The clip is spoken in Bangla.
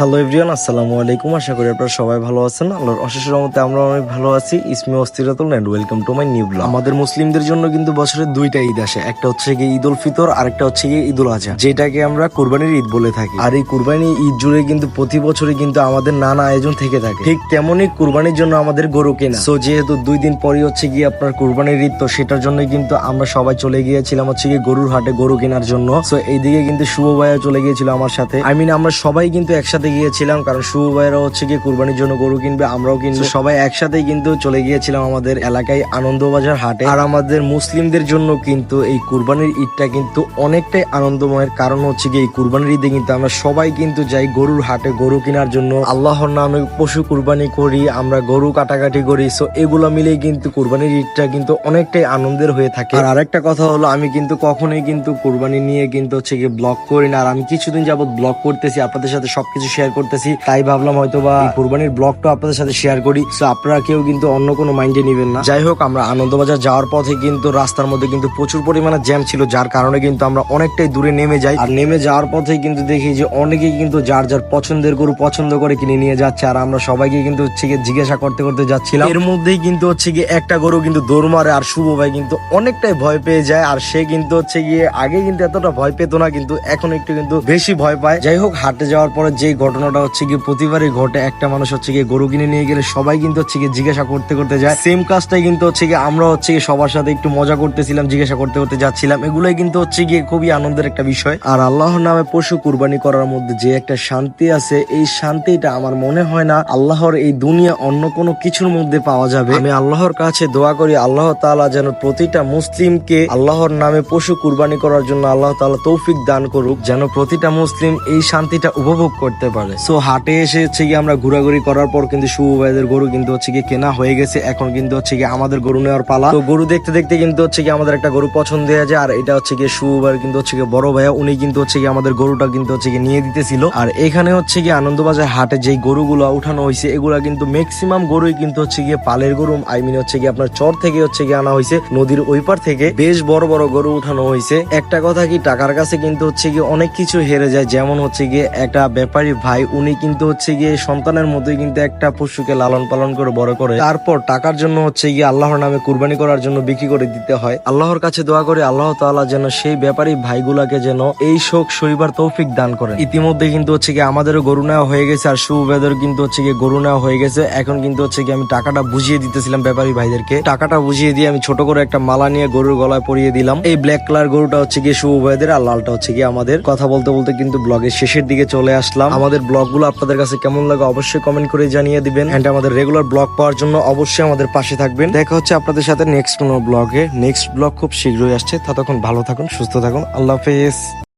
হ্যালো এভরিওয়ান আসসালামু আলাইকুম। আশা করি আপনারা সবাই ভালো আছেন। আল্লাহর অশেষ রহমতে আমরা অনেক ভালো আছি। ইসমি অস্থিরাতুল and welcome to my new blog আমাদের মুসলিমদের জন্য কিন্তু বছরে দুইটা ঈদ আসে। একটা হচ্ছে গিয়ে ঈদ উল ফিতর আর একটা হচ্ছে গিয়ে ঈদ উল আজহা যেটাকে আমরা কুরবানির ঈদ বলে থাকি। আর এই কুরবানি ঈদ জুড়ে কিন্তু প্রতি বছরই কিন্তু আমাদের নানা আয়োজন থেকে থাকে। ঠিক তেমনই কুরবানির জন্য আমাদের গরু কেনা। সো যেহেতু দুই দিন পরই হচ্ছে গিয়ে আপনার কুরবানির ঈদ, তো সেটার জন্য কিন্তু আমরা সবাই চলে গিয়েছিলাম হচ্ছে গিয়ে গরুর হাটে গরু কেনার জন্য। সো এইদিকে কিন্তু শুভ ভাইয়া চলে গিয়েছিল আমার সাথে। আই মিন আমরা সবাই কিন্তু একসাথে গিয়েছিলাম কারণ শুভ ভাইয়েরা হচ্ছে গিয়ে কুরবানির জন্য গরু কিনবে আমরাও কিন্তু সবাই একসাথেই কিন্তু চলে গিয়েছিলাম আমাদের এলাকায় আনন্দবাজার হাটে। আর আমাদের মুসলিমদের জন্য কিন্তু এই কুরবানির ঈদটা কিন্তু অনেকটাই আনন্দময়ের কারণ হচ্ছে গিয়ে এই কুরবানির ঈদে কিন্তু আমরা সবাই কিন্তু যাই গরুর হাটে গরু কেনার জন্য। আল্লাহর নামে পশু কুরবানি করি আমরা গরু কাটাকাটি করি। সো এগুলো মিলেই কিন্তু কুরবানির ঈদটা কিন্তু অনেকটাই আনন্দের হয়ে থাকে। আর আরেকটা কথা হলো আমি কিন্তু কখনোই কিন্তু কুরবানি নিয়ে কিন্তু হচ্ছে গিয়ে ব্লগ করি না। আর আমি কিছুদিন যাবত ব্লগ করতেছি আপনাদের সাথে সবকিছু শেয়ার করতেছি। তাই ভাবলাম হয়তো বা কুরবানির ব্লগটা আপনাদের সাথে শেয়ার করি। সো আপনারা কেউ কিন্তু অন্য কোনো মাইন্ডে নেবেন না। যাই হোক, আমরা আনন্দবাজার যাওয়ার পথে কিন্তু রাস্তার মধ্যে কিন্তু প্রচুর পরিমাণে জ্যাম ছিল, যার কারণে কিন্তু আমরা অনেকটাই দূরে নেমে যাই। আর নেমে যাওয়ার পথে কিন্তু দেখি যে অনেকেই কিন্তু যার যার পছন্দের গরু পছন্দ করে কিনে নিয়ে যাচ্ছে। আর আমরা সবাইকে কিন্তু হচ্ছে গিয়ে জিজ্ঞাসা করতে করতে যাচ্ছিলাম। এর মধ্যেই কিন্তু হচ্ছে গিয়ে একটা গরু কিন্তু দৌড় মারে, আর শুভ ভাই কিন্তু অনেকটাই ভয় পেয়ে যায়। আর সে কিন্তু হচ্ছে গিয়ে আগে কিন্তু এতটা ভয় পেত না, কিন্তু এখন একটু কিন্তু বেশি ভয় পায়। যাই হোক হাটে যাওয়ার পরে যে ঘটনাটা হচ্ছে গিয়ে প্রতিবারই ঘটে। একটা মানুষ হচ্ছে গিয়ে গরু কিনে নিয়ে গেলে সবাই কিন্তু হচ্ছে গিয়ে জিজ্ঞাসা করতে করতে যায়। সেম কাজটাই কিন্তু হচ্ছে গিয়ে আমরা হচ্ছে গিয়ে সবার সাথে একটু মজা করতেছিলাম, জিজ্ঞাসা করতে করতে যাচ্ছিলাম। এগুলোই কিন্তু হচ্ছে গিয়ে খুবই আনন্দের একটা বিষয়। আর আল্লাহর নামে পশু কুরবানি করার মধ্যে যে একটা শান্তি আছে, এই শান্তিটা আমার মনে হয় না আল্লাহর এই দুনিয়া অন্য কোনো কিছুর মধ্যে পাওয়া যাবে। আমি আল্লাহর কাছে দোয়া করি, আল্লাহ তাআলা যেন প্রতিটা মুসলিমকে আল্লাহর নামে পশু কুরবানি করার জন্য আল্লাহ তাআলা তৌফিক দান করুক, যেন প্রতিটা মুসলিম এই শান্তিটা উপভোগ করতে পারে। সো হাটে এসে হচ্ছে গিয়ে আমরা ঘোরাঘুরি করার পর কিন্তু শুভ ভাইদের গরু কিন্তু হচ্ছে গিয়ে কেনা হয়ে গেছে এখন কিন্তু হচ্ছে গিয়ে আমাদের গরু নেওয়ার পালা তো গরু দেখতে দেখতে কিন্তু হচ্ছে গিয়ে আমাদের একটা গরু পছন্দ হয়ে যায় আর এটা হচ্ছে গিয়ে শুভ ভাইয়ের কিন্তু হচ্ছে গিয়ে বড় ভাইয়া উনি কিন্তু হচ্ছে গিয়ে আমাদের গরুটা কিন্তু হচ্ছে গিয়ে নিয়ে দিতেছিল আর এখানে হচ্ছে গিয়ে আনন্দবাজার হাটে যেই গরুগুলো উঠানো হয়েছে এগুলা কিন্তু ম্যাক্সিমাম গরুই কিন্তু হচ্ছে গিয়ে পালের গরু আই মিন হচ্ছে গিয়ে আপনার চর থেকে হচ্ছে গিয়ে আনা হয়েছে নদীর ওই পার থেকে বেশ বড় বড় গরু উঠানো হয়েছে একটা কথা কি টাকার কাছে কিন্তু হচ্ছে গিয়ে অনেক কিছু হেরে যায় যেমন হচ্ছে গিয়ে একটা ব্যাপারী ভাই, উনি কিন্তু হচ্ছে গিয়ে সন্তানের মতোই কিন্তু একটা পশুকে লালন পালন করে, বড় করে। তারপর টাকার জন্য হচ্ছে গিয়ে আল্লাহর নামে কুরবানি করার জন্য বিক্রি করে দিতে হয়। আল্লাহর কাছে দোয়া করে আল্লাহ তাআলা যেন সেই ব্যাপারী ভাইগুলাকে যেন এই শোক শৈবার তৌফিক দান করেন। ইতিমধ্যে কিন্তু হচ্ছে গিয়ে আমাদেরও গরু নেওয়া হয়ে গেছে, আর শুভবেদের কিন্তু হচ্ছে গিয়ে গরু নেওয়া হয়ে গেছে। এখন কিন্তু হচ্ছে গিয়ে আমি টাকাটা বুঝিয়ে দিতেছিলাম ব্যাপারী ভাইদেরকে। টাকাটা বুঝিয়ে দিয়ে আমি ছোট করে একটা মালা নিয়ে গরুর গলায় পরিয়ে দিলাম। এই ব্ল্যাক কালার গরুটা হচ্ছে গিয়ে ভাইদের আর লালটা হচ্ছে গিয়ে আমাদের। কথা বলতে বলতে কিন্তু ব্লগের শেষের দিকে চলে আসলাম। আমাদের ব্লগগুলো আপনাদের কাছে কেমন লাগে অবশ্যই কমেন্ট করে জানিয়ে দিবেন। এন্ড আমাদের রেগুলার ব্লগ পাওয়ার জন্য অবশ্যই আমাদের পাশে থাকবেন। দেখা হচ্ছে আপনাদের সাথে নেক্সট কোনো ব্লগে। নেক্সট ব্লগ খুব শীঘ্রই আসছে। ততক্ষণ ভালো থাকুন, সুস্থ থাকুন। আল্লাহ হাফেজ।